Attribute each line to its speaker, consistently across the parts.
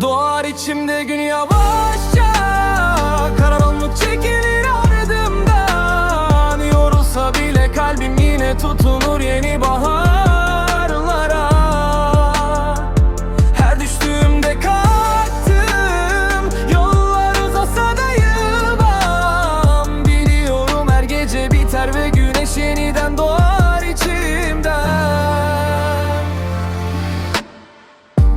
Speaker 1: Doğar içimde gün yavaşça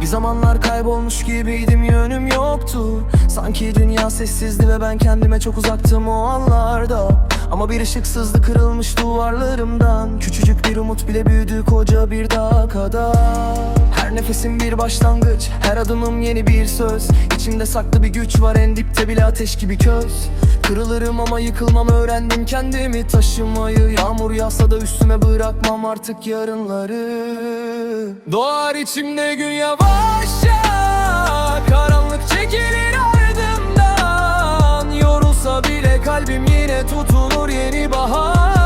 Speaker 1: zamanlar kaybolmuş gibiydim yönüm yoktu. Sanki dünya sessizdi ve ben kendime çok uzaktım o anlarda. Ama bir ışık sızdı kırılmış duvarlarımdan. Küçücük bir umut bile büyüdü koca bir dağa kadar. Her nefesim bir başlangıç her adımım yeni bir söz. İçimde saklı bir güç var en dipte bile ateş gibi köz. Kırılırım ama yıkılmam öğrendim kendimi. Taşımayı Yağmur yağsa da üstüme bırakmam artık yarınları Doğar içimde gün yavaşça Karanlık çekilir ardımdan. Yorulsa bile kalbim yine tutunur yeni baharlara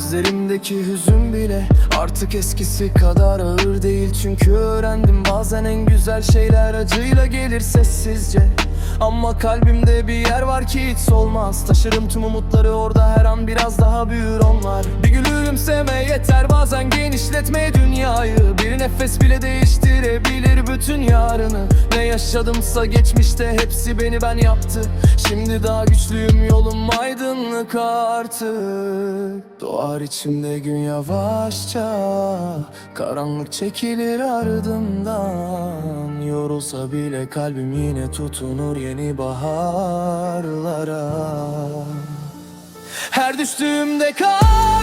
Speaker 1: Gözlerimdeki hüzün bile artık eskisi kadar ağır değil. Çünkü öğrendim bazen en güzel şeyler acıyla gelir sessizce. Ama kalbimde bir yer var ki hiç solmaz. Taşırım tüm umutları orada her an biraz daha büyür onlar. Bir gülümseme yeter bazen genişletme dünyayı. Bir nefes bile değiştirebilir bütün yarını. Ne yaşadımsa geçmişte hepsi beni ben yaptı. Şimdi daha güçlüyüm yolum aydınlık artık. Doğar içimde gün yavaşça. Karanlık çekilir ardımdan. Yorulsa bile kalbim yine tutunur yeni baharlara. Her düştüğümde kalktım